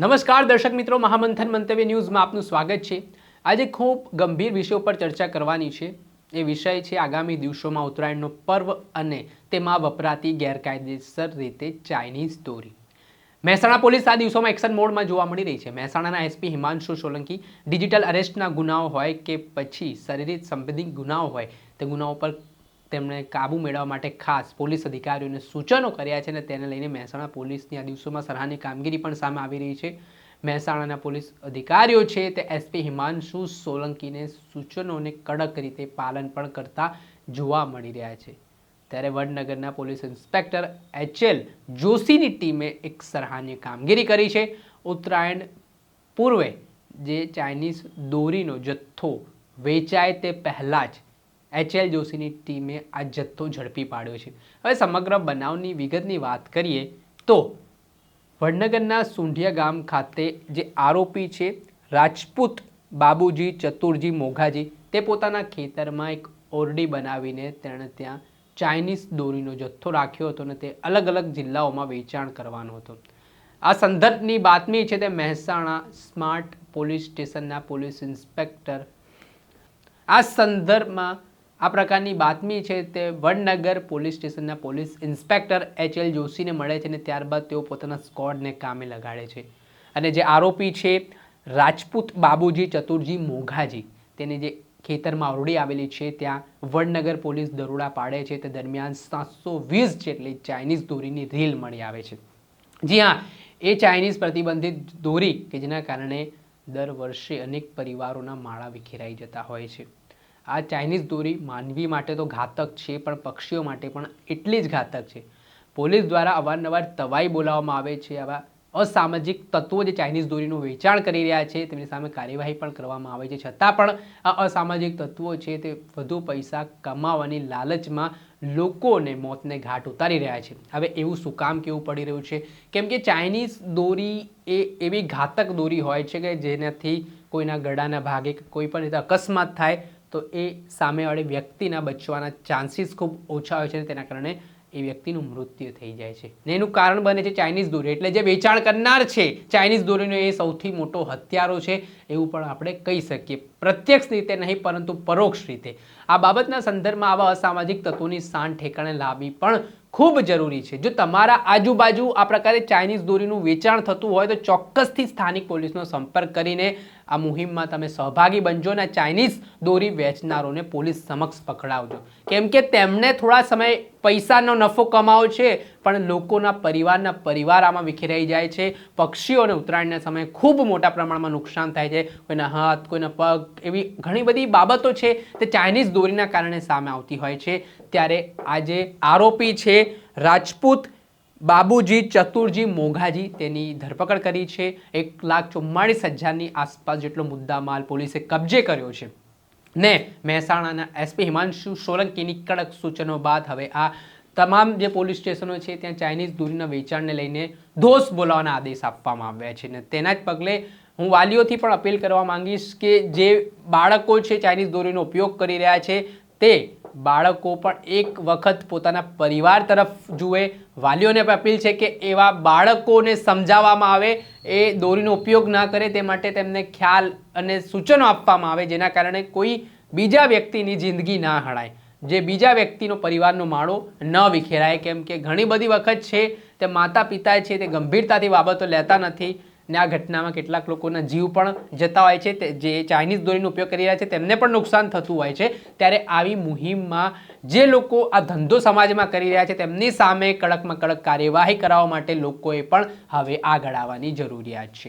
નમસ્કાર, દર્શક મિત્રો. મહામંથન મંતવ્ય ન્યૂઝમાં આપનું સ્વાગત છે. આજે ખૂબ ગંભીર વિષય ઉપર ચર્ચા કરવાની છે. એ વિષય છે આગામી દિવસોમાં ઉત્તરાયણનો પર્વ અને તેમાં વપરાતી ગેરકાયદેસર રીતે ચાઇનીઝ દોરી. મહેસાણા પોલીસ આ દિવસોમાં એક્શન મોડમાં જોવા મળી રહી છે. મહેસાણાના એસપી હિમાંશુ સોલંકી ડિજિટલ અરેસ્ટના ગુનાઓ હોય કે પછી શારીરિક સંબંધિત ગુનાઓ હોય તે ગુનાઓ પર તેમણે કાબુ મેળવવા માટે ખાસ પોલીસ અધિકારીઓને સૂચનો કર્યા છે અને તેને લઈને મહેસાણા પોલીસની આ દિવસોમાં સરાહની કામગીરી પણ સામે આવી રહી છે. મહેસાણાના પોલીસ અધિકારીઓ છે તે એસપી હિમાંશુ સોલંકીને સૂચનોને કડક રીતે પાલન પણ કરતા જોવા મળી રહ્યા છે. ત્યારે વડનગરના પોલીસ ઇન્સ્પેક્ટર એચએલ જોશીની ટીમે એક સરાહનીય કામગીરી કરી છે. ઉત્તરાયણ પૂર્વે જે ચાઇનીઝ દોરીનો જથ્થો વેચાય તે પહેલાં જ એચએલ જોશીની ટીમે આ જથ્થો ઝડપી પાડ્યો છે. હવે સમગ્ર બનાવની વિગતની વાત કરીએ તો વડનગરના સુંઢિયા ગામ ખાતે જે આરોપી છે, રાજપૂત બાબુજી ચતુરજી મોઘાજી, તે પોતાના ખેતરમાં એક ઓરડી બનાવીને તેણે ત્યાં ચાઇનીઝ દોરીનો જથ્થો રાખ્યો હતો અને તે અલગ અલગ જિલ્લાઓમાં વેચાણ કરવાનો હતો. આ સંદર્ભની બાતમી છે તે મહેસાણા સ્માર્ટ પોલીસ સ્ટેશનના પોલીસ ઇન્સ્પેક્ટર. આ સંદર્ભમાં આ પ્રકારની બાતમી છે તે વડનગર પોલીસ સ્ટેશનના પોલીસ ઇન્સ્પેક્ટર એચ એલ જોશીને મળે છે અને ત્યારબાદ તેઓ પોતાના સ્કોડને કામે લગાડે છે. અને જે આરોપી છે રાજપૂત બાબુજી ચતુરજી મોઘાજી, તેને જે ખેતરમાં ઓરડી આવેલી છે ત્યાં વડનગર પોલીસ દરોડા પાડે છે. તે દરમિયાન સાતસો વીસ જેટલી ચાઇનીઝ દોરીની રીલ મળી આવે છે. જી હા, એ ચાઇનીઝ પ્રતિબંધિત દોરી કે જેના કારણે દર વર્ષે અનેક પરિવારોના માળા વિખેરાઈ જતા હોય છે. આ ચાઇનીઝ દોરી માનવી માટે તો ઘાતક છે, પણ પક્ષીઓ માટે પણ એટલી જ ઘાતક છે. પોલીસ દ્વારા અવારનવાર તવાઈ બોલાવવામાં આવે છે, આવા અસામાજિક તત્વો જે ચાઇનીઝ દોરીનું વેચાણ કરી રહ્યા છે, તેમની સામે કાર્યવાહી પણ કરવામાં આવે છે. છતાં પણ આ અસામાજિક તત્વો છે, તે વધુ પૈસા કમાવાની લાલચમાં લોકોને મોતને ઘાટ ઉતારી રહ્યા છે. હવે એવું શું કામ કેવું પડી રહ્યું છે? કેમ કે ચાઇનીઝ દોરી એ એવી ઘાતક દોરી હોય છે કે જેનાથી કોઈના ગળાના ભાગે કોઈ પણ રીતે અકસ્માત થાય તો એ સામેવાળી વ્યક્તિના બચવાના ચાન્સીસ ખૂબ ઓછા હોય છે અને તેના કારણે એ વ્યક્તિનું મૃત્યુ થઈ જાય છે. ને એનું કારણ બને છે ચાઇનીઝ દોરી. એટલે જે વેચાણ કરનાર છે, ચાઇનીઝ દોરીનો એ સૌથી મોટો હત્યારો છે એવું પણ આપણે કહી શકીએ. પ્રત્યક્ષ રીતે નહીં, પરંતુ પરોક્ષ રીતે. આ બાબતના સંદર્ભમાં આવા અસામાજિક તત્વોની શાન ઠેકાણે લાવવી પણ ખૂબ જરૂરી છે. જો તમારા આજુબાજુ આ પ્રકારે ચાઇનીઝ દોરીનું વેચાણ થતું હોય તો ચોક્કસથી સ્થાનિક પોલીસનો સંપર્ક કરીને આ મુહિમમાં તમે સહભાગી બનજો અને ચાઇનીઝ દોરી વેચનારોને પોલીસ સમક્ષ પકડાવજો. કેમ કે તેમને થોડા સમય પૈસાનો નફો કમાવો છે પણ લોકોના પરિવારના પરિવાર આમાં વિખેરાઈ જાય છે. પક્ષીઓને ઉત્તરાયણના સમયે ખૂબ મોટા પ્રમાણમાં નુકસાન થાય છે. કોઈના હાથ, કોઈના પગ એવી ઘણી બધી બાબતો છે તે ચાઇનીઝ દોરીના કારણે સામે આવતી હોય છે. ત્યારે આજે આરોપી છે રાજપૂત બાબુજી ચતુરજી મોઘાજી તેની ધરપકડ કરી છે. એક લાખ ચુમ્માળીસ હજારની આસપાસ જેટલો મુદ્દામાલ પોલીસે કબજે કર્યો છે. ને મહેસાણાના એસપી હિમાંશુ સોલંકીની કડક સૂચનો બાદ હવે આ તમામ જે પોલીસ સ્ટેશનો છે, ત્યાં ચાઇનીઝ દૂરીના વેચાણને લઈને દોષ બોલાવવાના આદેશ આપવામાં આવ્યા છે. ને તેના જ પગલે હું વાલીઓથી પણ અપીલ કરવા માંગીશ કે જે બાળકો છે, ચાઇનીઝ દોરીનો ઉપયોગ કરી રહ્યા છે, તે બાળકો પણ એક વખત પોતાના પરિવાર તરફ જુએ. વાલીઓને પણ અપીલ છે કે એવા બાળકોને સમજાવવામાં આવે, એ દોરીનો ઉપયોગ ના કરે, તે માટે તેમને ખ્યાલ અને સૂચનો આપવામાં આવે, જેના કારણે કોઈ બીજા વ્યક્તિની જિંદગી ના હણાય જે બીજા વ્યક્તિનો પરિવારનો માળો ન વિખેરાય. કેમ કે ઘણી બધી વખત છે તે માતા પિતા છે તે ગંભીરતાથી બાબતો લેતા નથી ને આ ઘટનામાં કેટલાક લોકોના જીવ પણ જતા હોય છે. જે ચાઇનીઝ દોરીનો ઉપયોગ કરી રહ્યા છે તેમને પણ નુકસાન થતું હોય છે. ત્યારે આવી મુહિમમાં જે લોકો આ ધંધો સમાજમાં કરી રહ્યા છે તેમની સામે કડકમાં કડક કાર્યવાહી કરાવવા માટે લોકોએ પણ હવે આગળ આવવાની જરૂરિયાત છે.